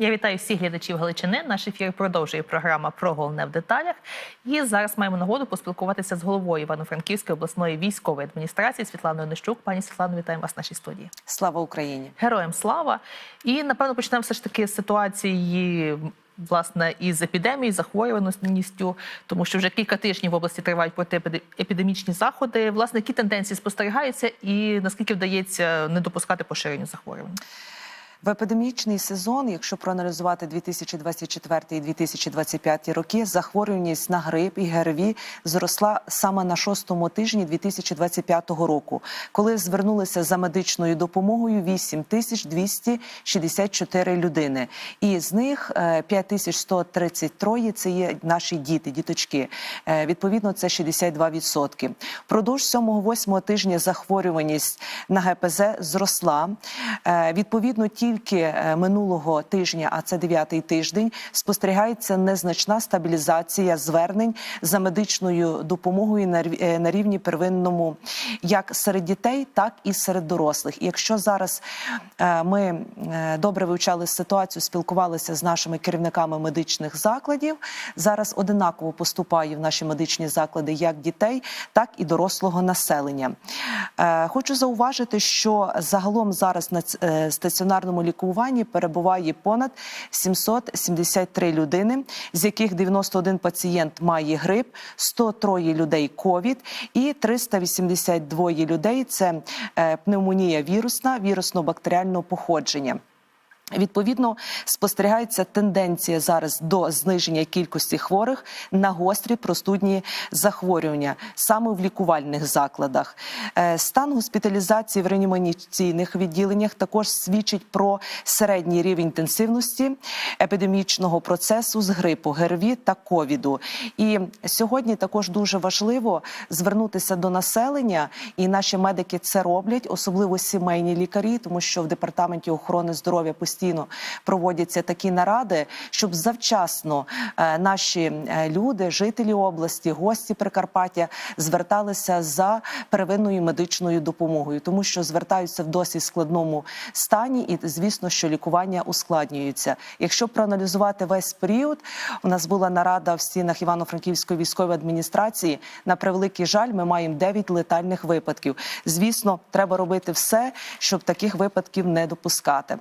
Я вітаю всіх глядачів Галичини. Наш ефір продовжує програма про головне в деталях. І зараз маємо нагоду поспілкуватися з головою Івано-Франківської обласної військової адміністрації Світланою Нищук. Пані Світлано, вітаємо вас в нашій студії. Слава Україні! Героям слава! І напевно почнемо все ж таки з ситуації. Власне, із епідемією, захворюваністю, тому що вже кілька тижнів в області тривають протиепідемічні заходи. Власне, які тенденції спостерігаються, і наскільки вдається не допускати поширенню захворювань? В епідемічний сезон, якщо проаналізувати 2024 і 2025 роки, захворюваність на грип і ГРВІ зросла саме на шостому тижні 2025 року, коли звернулися за медичною допомогою 8 тисяч 264 людини, і з них 5133 – це є наші діти, діточки. Е, Відповідно, це 62%. Впродовж 7-8 тижня захворюваність на ГПЗ зросла. Е, Відповідно, ті тільки е, минулого тижня, а це дев'ятий тиждень, спостерігається незначна стабілізація звернень за медичною допомогою на рівні первинному, як серед дітей, так і серед дорослих. І якщо зараз е, ми е, добре вивчали ситуацію, спілкувалися з нашими керівниками медичних закладів, зараз одинаково поступає в наші медичні заклади як дітей, так і дорослого населення. Хочу зауважити, що загалом зараз на стаціонарному лікуванні перебуває понад 773 людини, з яких 91 пацієнт має грип, 103 людей ковід і 382 людей це е, пневмонія вірусна, вірусно-бактеріального походження. Відповідно, спостерігається тенденція зараз до зниження кількості хворих на гострі простудні захворювання саме в лікувальних закладах. Е, стан госпіталізації в реанімаційних відділеннях також свідчить про середній рівень інтенсивності епідемічного процесу з грипу, ГРВІ та ковіду. І сьогодні також дуже важливо звернутися до населення, і наші медики це роблять, особливо сімейні лікарі, тому що в департаменті охорони здоров'я постійно постійно проводяться такі наради, щоб завчасно е, наші е, люди, жителі області, гості Прикарпаття зверталися за первинною медичною допомогою, тому що звертаються в досить складному стані, і звісно, що лікування ускладнюється. Якщо проаналізувати весь період, у нас була нарада в стінах Івано-Франківської військової адміністрації. На превеликий жаль, ми маємо 9 летальних випадків. Звісно, треба робити все, щоб таких випадків не допускати.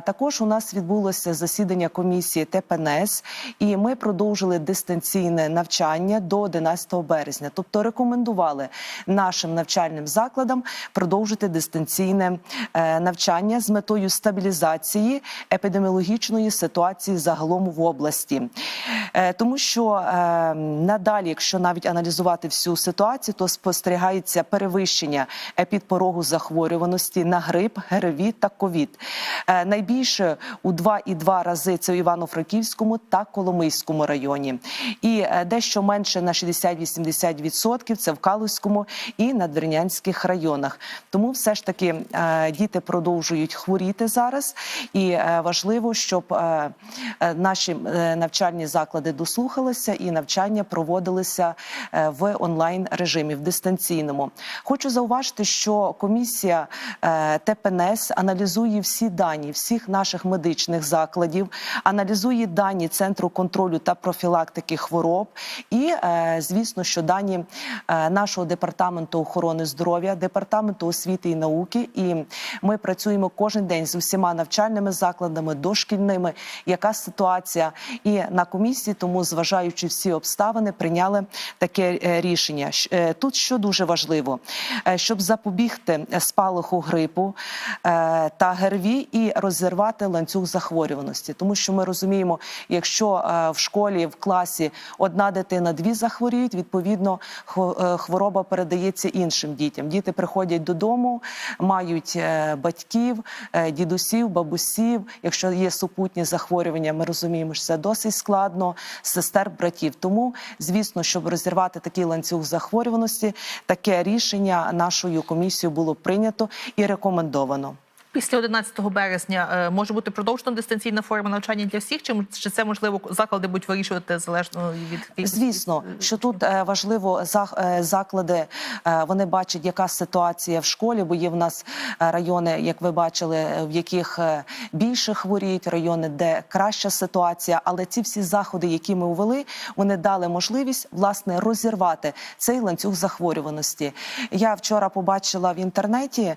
Також у нас відбулося засідання комісії ТПНС, і ми продовжили дистанційне навчання до 11 березня. Тобто рекомендували нашим навчальним закладам продовжити дистанційне е, навчання з метою стабілізації епідеміологічної ситуації загалом в області, е, тому що е, надалі, якщо навіть аналізувати всю ситуацію, то спостерігається перевищення епідпорогу захворюваності на грип, ГРВІ та ковід найбільше у 2,2 рази це у Івано-Франківському та Коломийському районі, і е, дещо менше на 60-80% це в Калузькому і надвірнянських районах. Тому все ж таки е, діти продовжують хворіти зараз, і е, важливо, щоб наші навчальні заклади дослухалися і навчання проводилися в онлайн режимі в дистанційному. Хочу зауважити, що комісія ТПНС аналізує всі дані всіх наших медичних закладів, аналізує дані центру контролю та профілактики хвороб, і е, звісно, що дані е, нашого департаменту охорони здоров'я, департаменту освіти і науки. І ми працюємо кожен день з усіма навчальними закладами, дошкільними. Яка ситуація і на комісії, тому зважаючи всі обставини, прийняли таке е, рішення. Тут що дуже важливо, щоб запобігти спалаху грипу та ГРВІ і розірвати ланцюг захворюваності, тому що ми розуміємо, якщо е, в школі в класі одна дитина дві захворіють, відповідно е, хвороба передається іншим дітям. Діти приходять додому, мають е, батьків, дідусів, бабусів. Якщо є супутні захворювання, ми розуміємо, що це досить складно, сестер, братів. Тому, звісно, щоб розірвати такий ланцюг захворюваності, таке рішення нашою комісією було прийнято і рекомендовано. Після 11 березня е, може бути продовжена дистанційна форма навчання для всіх, чи, це можливо заклади будуть вирішувати залежно від? Звісно, що тут е, важливо е, заклади. Вони бачать, яка ситуація в школі, бо є в нас райони, як ви бачили, в яких більше хворіють, райони, де краща ситуація. Але ці всі заходи, які ми ввели, вони дали можливість власне розірвати цей ланцюг захворюваності. Я вчора побачила в інтернеті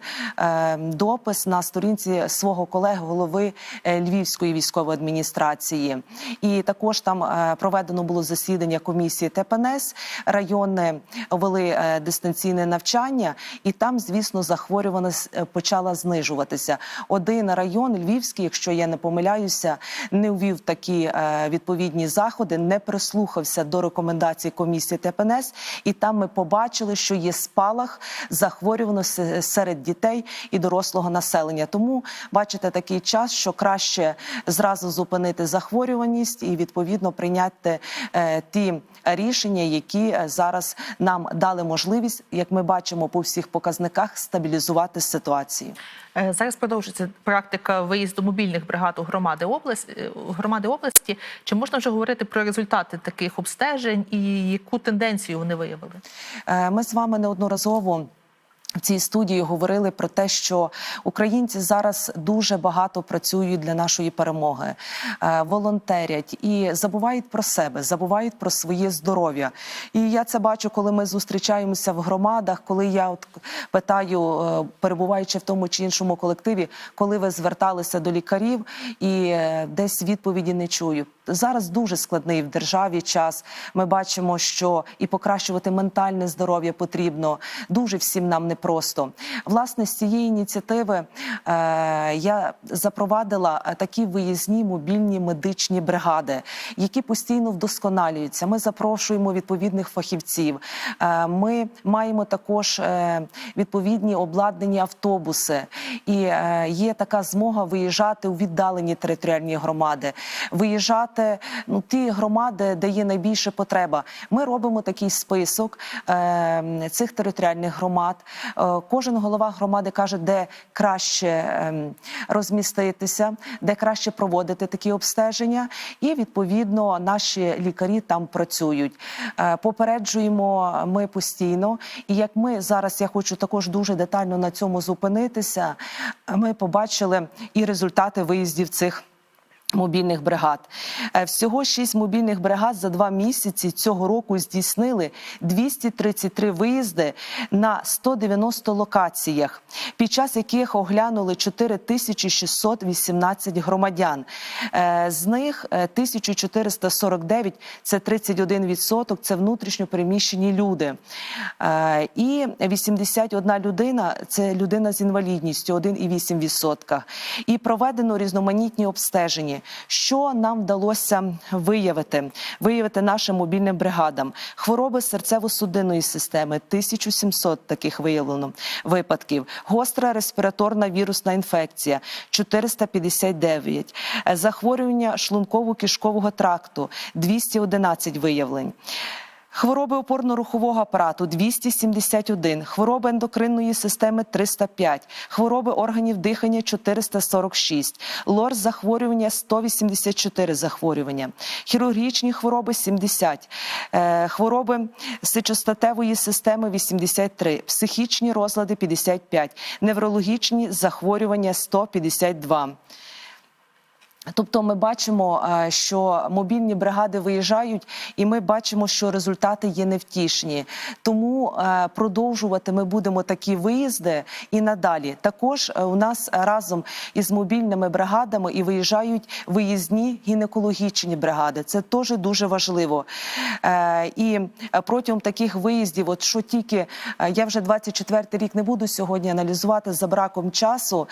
допис на сторінці свого колеги, голови е, Львівської військової адміністрації, і також там е, проведено було засідання комісії ТПНС. Райони вели е, дистанційне навчання, і там, звісно, захворюваність почала знижуватися. Один район Львівський, якщо я не помиляюся, не ввів такі відповідні заходи, не прислухався до рекомендацій комісії ТПНС, і там ми побачили, що є спалах захворюваності серед дітей і дорослого населення. Тому бачите такий час, що краще зразу зупинити захворюваність і відповідно прийняти е, ті рішення, які е, зараз нам дали можливість, як ми бачимо по всіх показниках, стабілізувати ситуацію. Е, Зараз продовжується практика виїзду мобільних бригад у громади області. Громади області. Чи можна вже говорити про результати таких обстежень і яку тенденцію вони виявили? Ми з вами неодноразово. В цій студії говорили про те, що українці зараз дуже багато працюють для нашої перемоги, е, волонтерять і забувають про себе, забувають про своє здоров'я. І я це бачу, коли ми зустрічаємося в громадах, коли я от питаю, е, перебуваючи в тому чи іншому колективі, коли ви зверталися до лікарів, і е, десь відповіді не чую. Зараз дуже складний в державі час. Ми бачимо, що і покращувати ментальне здоров'я потрібно. Дуже всім нам непросто. Власне, з цієї ініціативи е, я запровадила е, такі виїзні мобільні медичні бригади, які постійно вдосконалюються. Ми запрошуємо відповідних фахівців. Е, ми маємо також е, відповідні обладнані автобуси, і е, є така змога виїжджати у віддалені територіальні громади, виїжджати ну ті громади, де є найбільша потреба. Ми робимо такий список е, цих територіальних громад. Е, кожен голова громади каже, де краще е, розміститися, де краще проводити такі обстеження, і відповідно наші лікарі там працюють. Е, попереджуємо ми постійно. І як ми зараз, я хочу також дуже детально на цьому зупинитися. Ми побачили і результати виїздів цих. Мобільних бригад Е, всього шість мобільних бригад за два місяці цього року здійснили 233 виїзди на 190 локаціях, під час яких оглянули 4618 громадян. Е, З них е, 1449 – це 31%, це внутрішньо переміщені люди. Е, І 81 людина – це людина з інвалідністю, 1,8%. І проведено різноманітні обстеження. Що нам вдалося виявити? Виявити нашим мобільним бригадам. Хвороби серцево-судинної системи, 1700 таких виявлено випадків. Гостра респіраторна вірусна інфекція, 459. Е, Захворювання шлунково-кишкового тракту, 211 виявлень. Хвороби опорно-рухового апарату 271, хвороби ендокринної системи 305, хвороби органів дихання 446, лор захворювання 184 захворювання, хірургічні хвороби 70, е, хвороби сечостатевої системи 83, психічні розлади 55, неврологічні захворювання 152. Тобто ми бачимо, е, що мобільні бригади виїжджають, і ми бачимо, що результати є невтішні. Тому е, продовжувати ми будемо такі виїзди і надалі. Також е, у нас разом із мобільними бригадами і виїжджають виїзні гінекологічні бригади. Це теж дуже важливо. І протягом таких виїздів, от що тільки я вже 24-й рік не буду сьогодні аналізувати за браком часу.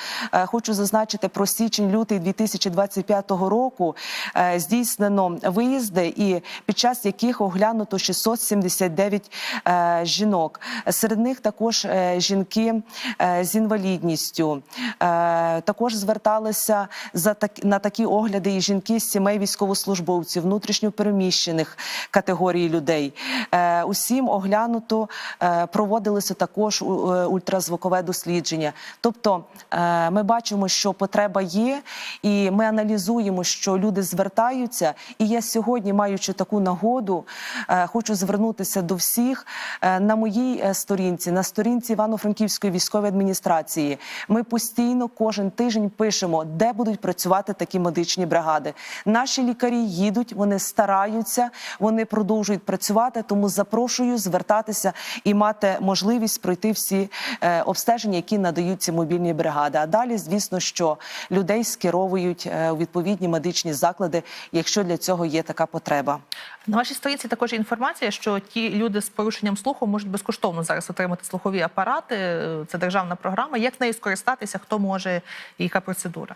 Хочу зазначити про січень-лютий 2025 2025 року е, здійснено виїзди, і під час яких оглянуто 679 е, жінок. Серед них також е, жінки з інвалідністю. Також зверталися за на такі огляди і жінки з сімей військовослужбовців, внутрішньопереміщених категорій людей. Усім оглянуто проводилося також ультразвукове дослідження. Тобто ми бачимо, що потреба є, і ми аналізуємо, що люди звертаються. І я сьогодні, маючи таку нагоду, е, хочу звернутися до всіх Е, на моїй е, сторінці, на сторінці Івано-Франківської військової адміністрації. Ми постійно кожен тиждень пишемо, де будуть працювати такі медичні бригади. Наші лікарі їдуть, вони стараються, вони продовжують працювати. Тому запрошую звертатися і мати можливість пройти всі обстеження, які надають ці мобільні бригади. А далі, звісно, що людей скеровують у відповідні медичні заклади, якщо для цього є така потреба. На вашій сторінці також інформація, що ті люди з порушенням слуху можуть безкоштовно зараз отримати слухові апарати. Це державна програма. Як нею скористатися? Хто може і яка процедура?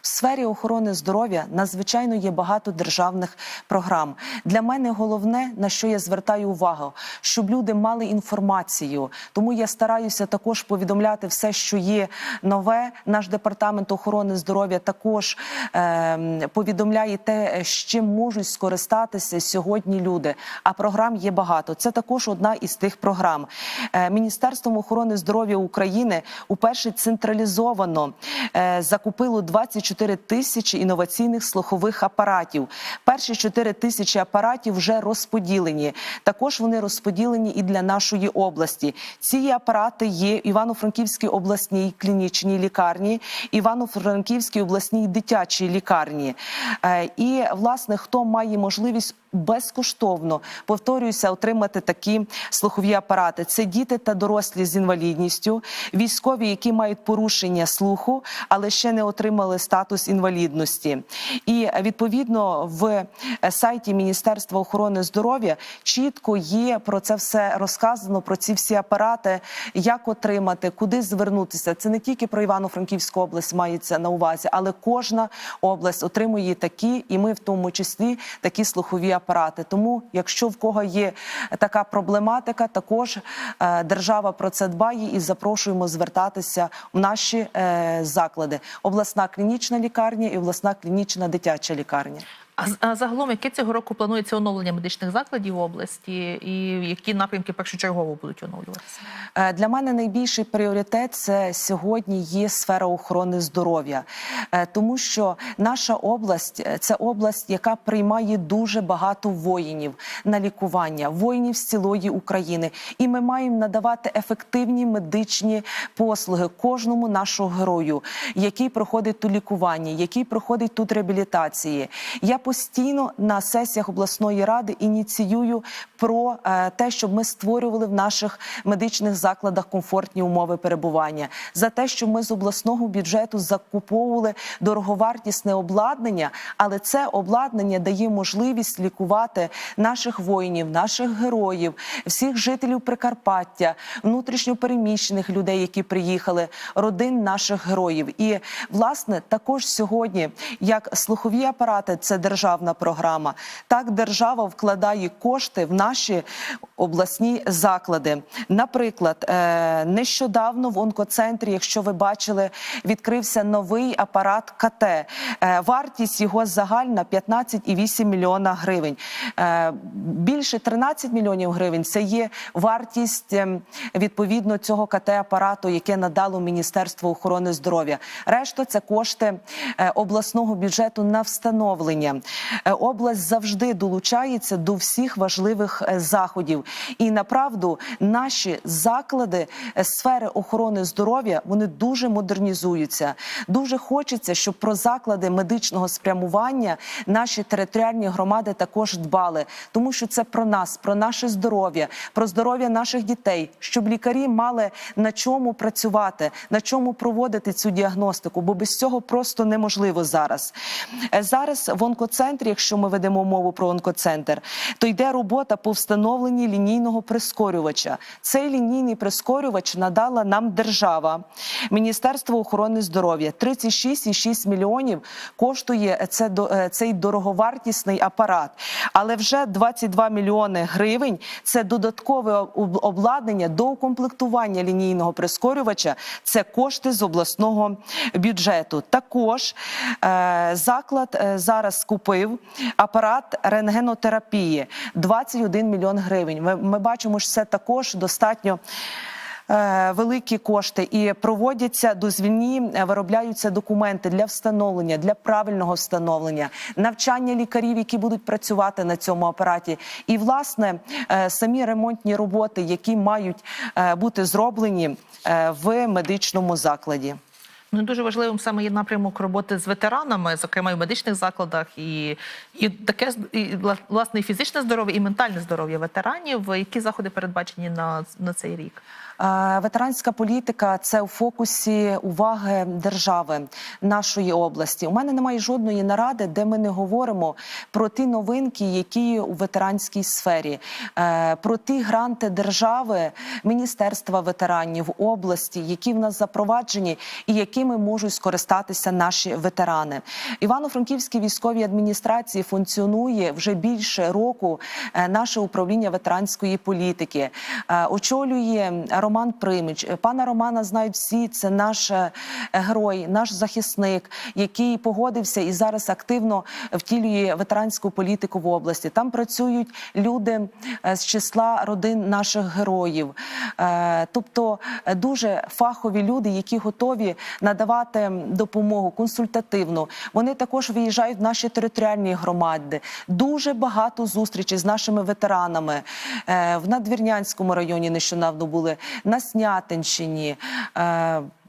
В сфері охорони здоров'я надзвичайно є багато державних програм. Для мене головне, на що я звертаю увагу, щоб люди мали інформацію. Тому я стараюся також повідомляти все, що є нове. Наш департамент охорони здоров'я також е, повідомляє те, з чим можуть скористатися сьогодні люди. А програм є багато. Це також одна із тих програм. Е, Міністерством охорони здоров'я України уперше централізовано е, закупило 24 тисячі інноваційних слухових апаратів. Перші 4 тисячі апаратів вже розподілені. Також вони розподілені і для нашої області. Ці апарати є в Івано-Франківській обласній клінічній лікарні, Івано-Франківській обласній дитячій лікарні. Е, І власне, хто має можливість безкоштовно повторююся, отримати такі слухові апарати. Це діти та дорослі з інвалідністю, військові, які мають порушення слуху, але ще не отримали статус інвалідності. І відповідно в е, сайті Міністерства охорони здоров'я чітко є про це все розказано. Про ці всі апарати, як отримати, куди звернутися. Це не тільки про Івано-Франківську область мається на увазі, але кожна область отримує такі, і ми в тому числі такі слухові апарати. Тому, якщо в кого є така проблематика, також е, держава про це дбає і запрошуємо звертатися в наші е, заклади: обласна клінічна лікарня і обласна клінічна дитяча лікарня. А загалом, яке цього року планується оновлення медичних закладів області, і які напрямки першочергово будуть оновлюватися? Е, Для мене найбільший пріоритет це сьогодні є сфера охорони здоров'я, Е, тому що наша область е, це область, яка приймає дуже багато воїнів на лікування, воїнів з цілої України, і ми маємо надавати ефективні медичні послуги кожному нашому герою, який проходить тут лікування, який проходить тут реабілітації. Я постійно на сесіях обласної ради ініціюю про е, те, щоб ми створювали в наших медичних закладах комфортні умови перебування, за те, щоб ми з обласного бюджету закуповували дороговартісне обладнання, але це обладнання дає можливість лікувати наших воїнів, наших героїв, всіх жителів Прикарпаття, внутрішньопереміщених людей, які приїхали, родин наших героїв. І власне також сьогодні, як слухові апарати, це державна програма. Так держава вкладає кошти в наші обласні заклади. Наприклад, е, нещодавно в онкоцентрі, якщо ви бачили, відкрився новий апарат КТ. Е, Вартість його загальна 15,8 мільйона гривень. Е, Більше 13 мільйонів гривень це є вартість ем, відповідно цього КТ-апарату, яке надало Міністерство охорони здоров'я. Решта це кошти обласного бюджету на встановлення. Е, Область завжди долучається до всіх важливих е, заходів. І направду наші заклади е, сфери охорони здоров'я вони дуже модернізуються. Дуже хочеться, щоб про заклади медичного спрямування наші територіальні громади також дбали, тому що це про нас, про наше здоров'я, про здоров'я наших дітей, щоб лікарі мали на чому працювати, на чому проводити цю діагностику, бо без цього просто неможливо зараз. Зараз в онкоцентрі, якщо ми ведемо мову про онкоцентр, то йде робота по встановленні лінійного прискорювача. Цей лінійний прискорювач надала нам держава, Міністерство охорони здоров'я. 36,6 мільйонів коштує це до- е, цей дороговартісний апарат. Але вже 22 мільйони гривень це додаткове обладнання до укомплектування лінійного прискорювача. Це кошти з обласного бюджету. Також е, заклад е, зараз купив апарат рентгенотерапії 21 мільйон гривень. Ми, ми бачимо, що це також достатньо. е, Великі кошти і проводяться дозвільні, е, виробляються документи для встановлення, для правильного встановлення, навчання лікарів, які будуть працювати на цьому апараті, і власне е, самі ремонтні роботи, які мають бути зроблені в медичному закладі. Ну, дуже важливим саме є напрямок роботи з ветеранами, зокрема і в медичних закладах, і, і таке і, власне і фізичне здоров'я, і ментальне здоров'я ветеранів. Які заходи передбачені на, на цей рік? Ветеранська політика це у фокусі уваги держави нашої області. У мене немає жодної наради, де ми не говоримо про ті новинки, які у ветеранській сфері, е, про ті гранти держави, міністерства ветеранів області, які в нас запроваджені і якими можуть скористатися наші ветерани. Івано-Франківській військовій адміністрації функціонує вже більше року е, наше управління ветеранської політики. Е, Очолює Роман Примич. Е, Пана Романа знають всі. Це наш е, герой, наш захисник, який погодився і зараз активно втілює ветеранську політику в області. Там працюють люди е, з числа родин наших героїв, тобто дуже фахові люди, які готові надавати допомогу консультативну. Вони також виїжджають в наші територіальні громади. Дуже багато зустрічей з нашими ветеранами в Надвірнянському районі. Нещодавно були на Снятинщині.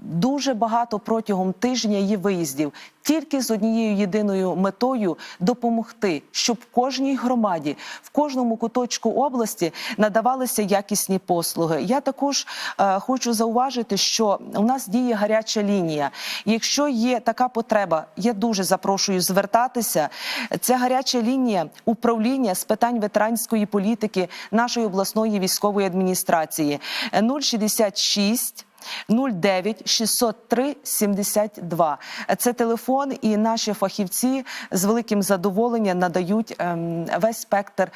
Дуже багато протягом тижня є виїздів тільки з однією єдиною метою допомогти, щоб в кожній громаді, в кожному куточку області надавалися якісні послуги. Я також е, хочу зауважити, що у нас діє гаряча лінія. Якщо є така потреба, я дуже запрошую звертатися. Ця гаряча лінія управління з питань ветеранської політики нашої обласної військової адміністрації Е, 066 09 603 72. Це телефон, і наші фахівці з великим задоволенням надають ем, весь спектр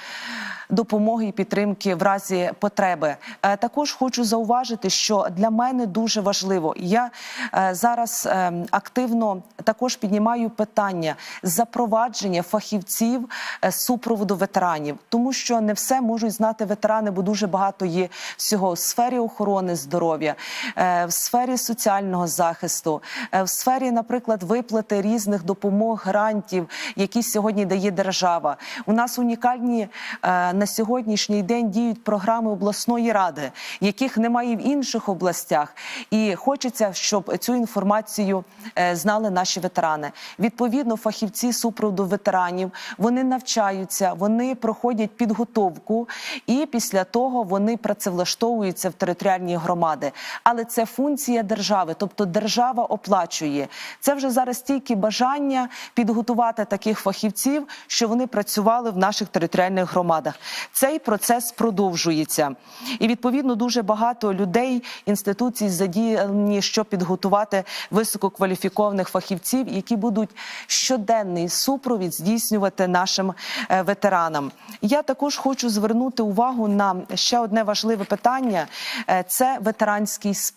допомоги і підтримки в разі потреби. Е, Також хочу зауважити, що для мене дуже важливо. Я е, зараз ем, активно також піднімаю питання запровадження фахівців е, супроводу ветеранів, тому що не все можуть знати ветерани, бо дуже багато є всього в сфері охорони здоров'я, в сфері соціального захисту, е, в сфері, наприклад, виплати різних допомог, грантів, які сьогодні дає держава. У нас унікальні е, на сьогоднішній день діють програми обласної ради, яких немає в інших областях. І хочеться, щоб цю інформацію е, знали наші ветерани. Відповідно, фахівці супроводу ветеранів вони навчаються, вони проходять підготовку, і після того вони працевлаштовуються в територіальні громади. Але це функція держави, тобто держава оплачує. Це вже зараз тільки бажання підготувати таких фахівців, що вони працювали в наших територіальних громадах. Цей процес продовжується, і відповідно дуже багато людей, інституцій задіяні, щоб підготувати висококваліфікованих фахівців, які будуть щоденний супровід здійснювати нашим е, ветеранам. Я також хочу звернути увагу на ще одне важливе питання: Е, це ветеранський спорт,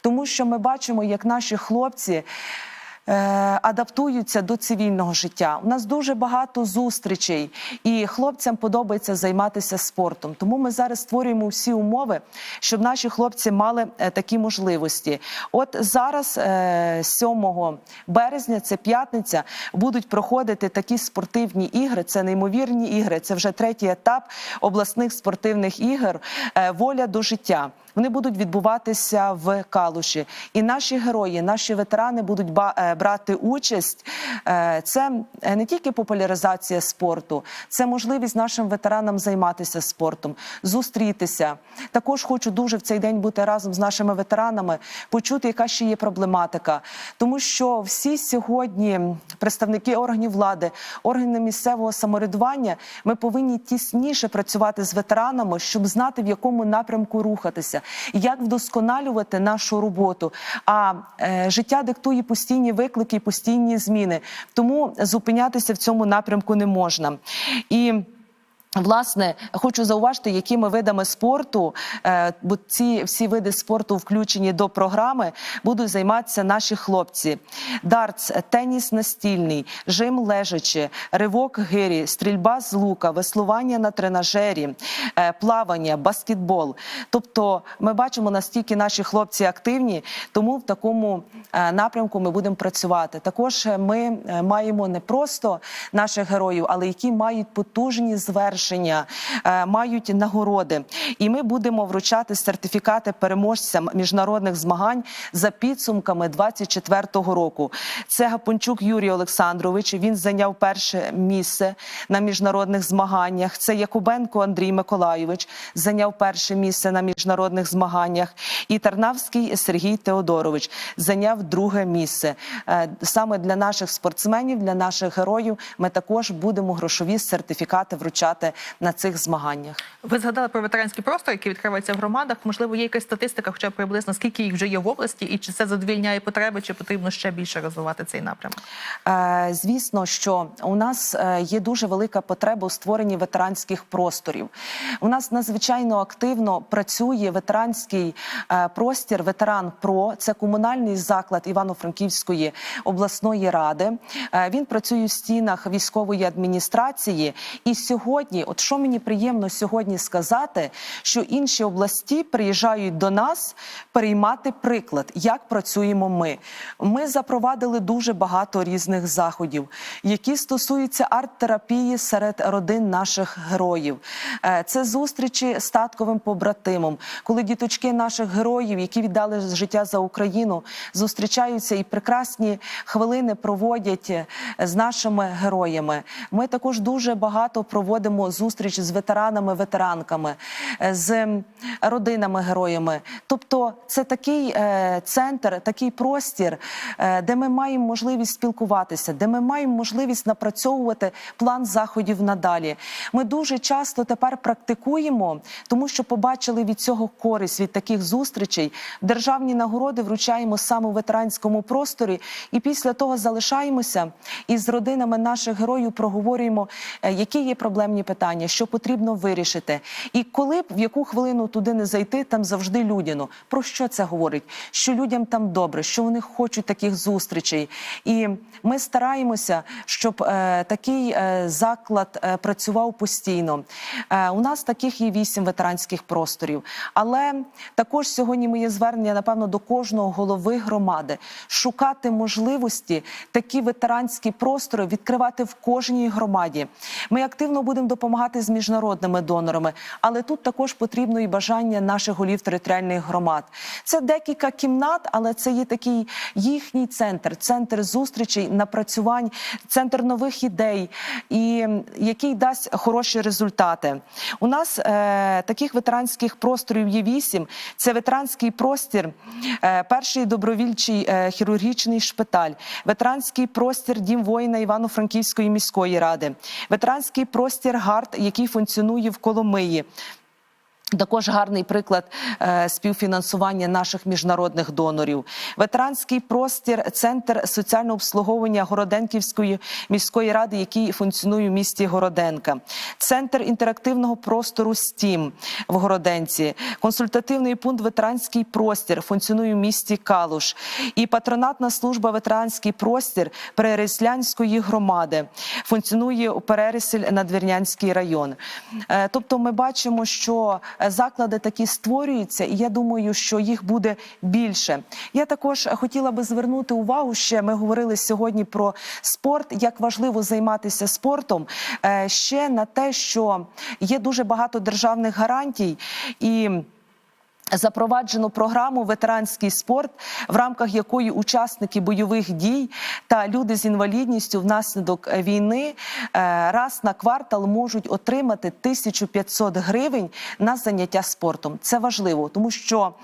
тому що ми бачимо, як наші хлопці. е, Адаптуються до цивільного життя. У нас дуже багато зустрічей, і хлопцям подобається займатися спортом. Тому ми зараз створюємо всі умови, щоб наші хлопці мали е, такі можливості. От зараз, е, 7 березня, це п'ятниця, будуть проходити такі спортивні ігри. Це неймовірні ігри. Це вже третій етап обласних спортивних ігор. е, Воля до життя. Вони будуть відбуватися в Калуші. І наші герої, наші ветерани будуть е, брати участь. Е, Це е, не тільки популяризація спорту, це можливість нашим ветеранам займатися спортом, зустрітися. Також хочу дуже в цей день бути разом з нашими ветеранами, почути, яка ще є проблематика, тому що всі сьогодні представники органів влади, органи місцевого самоврядування, ми повинні тісніше працювати з ветеранами, щоб знати в якому напрямку рухатися, як вдосконалювати нашу роботу. А е, життя диктує постійні виклики, і постійні зміни. Тому зупинятися в цьому напрямку не можна. І Власне, хочу зауважити, якими видами спорту, е, бо ці всі види спорту включені до програми, будуть займатися наші хлопці: дартс, теніс настільний, жим лежачи, ривок гирі, стрільба з лука, веслування на тренажері, е, плавання, баскетбол. Тобто, ми бачимо настільки наші хлопці активні, тому в такому е, напрямку ми будемо працювати. Також ми маємо не просто наших героїв, але які мають потужні звершення, е, мають нагороди. І ми будемо вручати сертифікати переможцям міжнародних змагань за підсумками 24-го року. Це Гапончук Юрій Олександрович. Він зайняв перше місце на міжнародних змаганнях. Це Якубенко Андрій Миколайович зайняв перше місце на міжнародних змаганнях. І Тарнавський Сергій Теодорович зайняв друге місце. Е, Саме для наших спортсменів, для наших героїв, ми також будемо грошові сертифікати вручати на цих змаганнях. Ви згадали про ветеранський простор, який відкривається в громадах. Можливо, є якась статистика, хоча б приблизно скільки їх вже є в області, і чи це задовільняє потреби, чи потрібно ще більше розвивати цей напрямок? Е, Звісно, що у нас е, є дуже велика потреба у створенні ветеранських просторів. У нас надзвичайно активно працює ветеранський е, простір Ветеран Про це комунальний заклад Івано-Франківської обласної ради. Е, Він працює в стінах військової адміністрації. І сьогодні, от що мені приємно сьогодні сказати, що інші області приїжджають до нас переймати приклад, як працюємо ми. Ми запровадили дуже багато різних заходів, які стосуються арт-терапії серед родин наших героїв. Е, Це зустрічі з татковим побратимом, коли діточки наших героїв, які віддали життя за Україну, зустрічаються і прекрасні хвилини проводять е, з нашими героями. Ми також дуже багато проводимо зустріч з ветеранами, ветеранками, е, з родинами героями. Тобто, це такий е, центр, такий простір, е, де ми маємо можливість спілкуватися, де ми маємо можливість напрацьовувати план заходів надалі. Ми дуже часто тепер практикуємо, тому що побачили від цього користь від таких зустрічей. Державні нагороди вручаємо саме у ветеранському просторі, і після того залишаємося і з родинами наших героїв проговорюємо, які є проблемні питання, що потрібно вирішити. І коли б в яку хвилину туди не зайти, там завжди людяно. Про що це говорить? Що людям там добре, що вони хочуть таких зустрічей. І ми стараємося, щоб е, такий е, заклад е, працював постійно. Е, у нас таких є вісім ветеранських просторів. Але також сьогодні моє звернення, напевно, до кожного голови громади шукати можливості такі ветеранські простори відкривати в кожній громаді. Ми активно будемо допомагати з міжнародними донорами, але тут також потрібно і бажання наших голів територіальних громад. Це декілька кімнат, але це є такий їхній центр, центр зустрічей, напрацювань, центр нових ідей, і який дасть хороші результати. У нас е, таких ветеранських просторів є вісім. Це ветеранський простір, е, перший добровільчий е, хірургічний шпиталь, ветеранський простір Дім воїна Івано-Франківської міської ради, ветеранський простір ГАРД, який функціонує в Коломиї. Також гарний приклад е, співфінансування наших міжнародних донорів. Ветеранський простір, центр соціального обслуговування Городенківської міської ради, який функціонує в місті Городенка, центр інтерактивного простору СТІМ в Городенці, консультативний пункт ветеранський простір функціонує в місті Калуш, і патронатна служба ветеранський простір Перереслянської громади функціонує у Перерісель Надвірнянський район. Е, Тобто, ми бачимо, що заклади такі створюються, і я думаю, що їх буде більше. Я також хотіла би звернути увагу ще. Ми говорили сьогодні про спорт, як важливо займатися спортом. е, Ще на те, що є дуже багато державних гарантій і. Запроваджено програму ветеранський спорт, в рамках якої учасники бойових дій та люди з інвалідністю внаслідок війни е, раз на квартал можуть отримати 1500 гривень на заняття спортом. Це важливо, тому що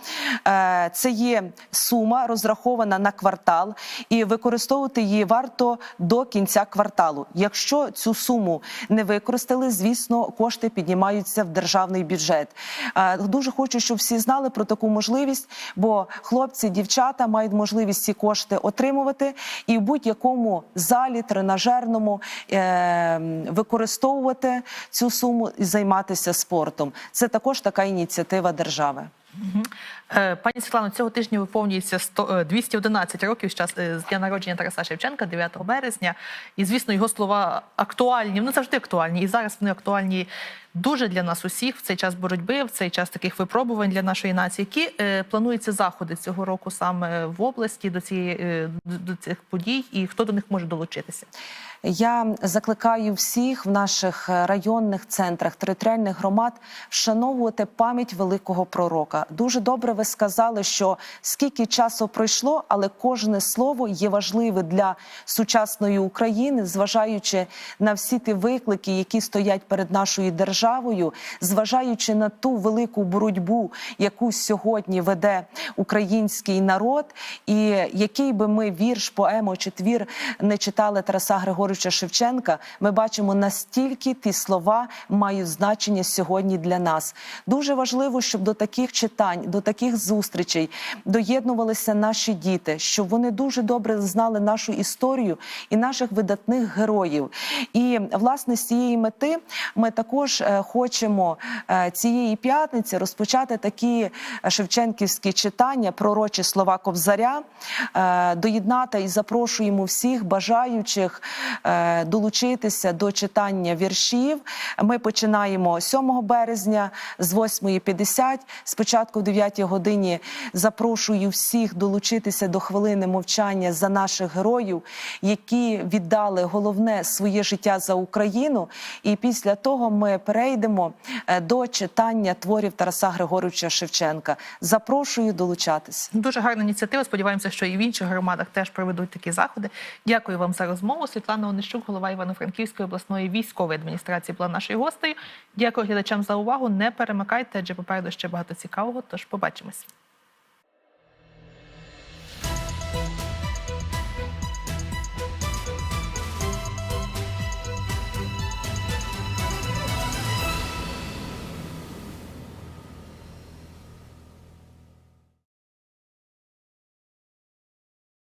е, це є сума розрахована на квартал, і використовувати її варто до кінця кварталу. Якщо цю суму не використали, звісно, кошти піднімаються в державний бюджет. Е, Дуже хочу, щоб всі знали про таку можливість, бо хлопці, дівчата мають можливість ці кошти отримувати і в будь-якому залі тренажерному е, використовувати цю суму і займатися спортом. Це також така ініціатива держави. Е, Пані Світлано, цього тижня виповнюється 100, е, 211 років е, з дня народження Тараса Шевченка, 9 березня. І звісно, його слова актуальні. Вони завжди актуальні. І зараз вони актуальні дуже для нас усіх в цей час боротьби, в цей час таких випробувань для нашої нації. Які плануються заходи цього року саме в області до цієї до цих подій, і хто до них може долучитися? Я закликаю всіх в наших районних центрах територіальних громад вшановувати пам'ять великого пророка. Дуже добре ви сказали, що скільки часу пройшло, але кожне слово є важливе для сучасної України, зважаючи на всі ті виклики, які стоять перед нашою державою, зважаючи на ту велику боротьбу, яку сьогодні веде український народ, і який би ми вірш, поему чи твір не читали Тараса Григоровича Шевченка, ми бачимо настільки ті слова мають значення сьогодні для нас. Дуже важливо, щоб до таких читань, до таких зустрічей доєднувалися наші діти, щоб вони дуже добре знали нашу історію і наших видатних героїв. І власне з цієї мети ми також е, хочемо е, цієї п'ятниці розпочати такі е, шевченківські читання, пророчі слова Кобзаря, доєднати і запрошуємо всіх бажаючих долучитися до читання віршів. Ми починаємо 7 березня з 8.50. Спочатку в 9 годині запрошую всіх долучитися до хвилини мовчання за наших героїв, які віддали головне своє життя за Україну. І після того ми перейдемо е, до читання творів Тараса Григоровича Шевченка. Запрошую долучатися. Дуже гарна ініціатива. Сподіваємося, що і в інших громадах теж проведуть такі заходи. Дякую вам за розмову. Світлана Онищук, голова Івано-Франківської обласної військової адміністрації, була нашою гостею. Дякую глядачам за увагу. Не перемикайте, адже попереду ще багато цікавого. Тож Christmas.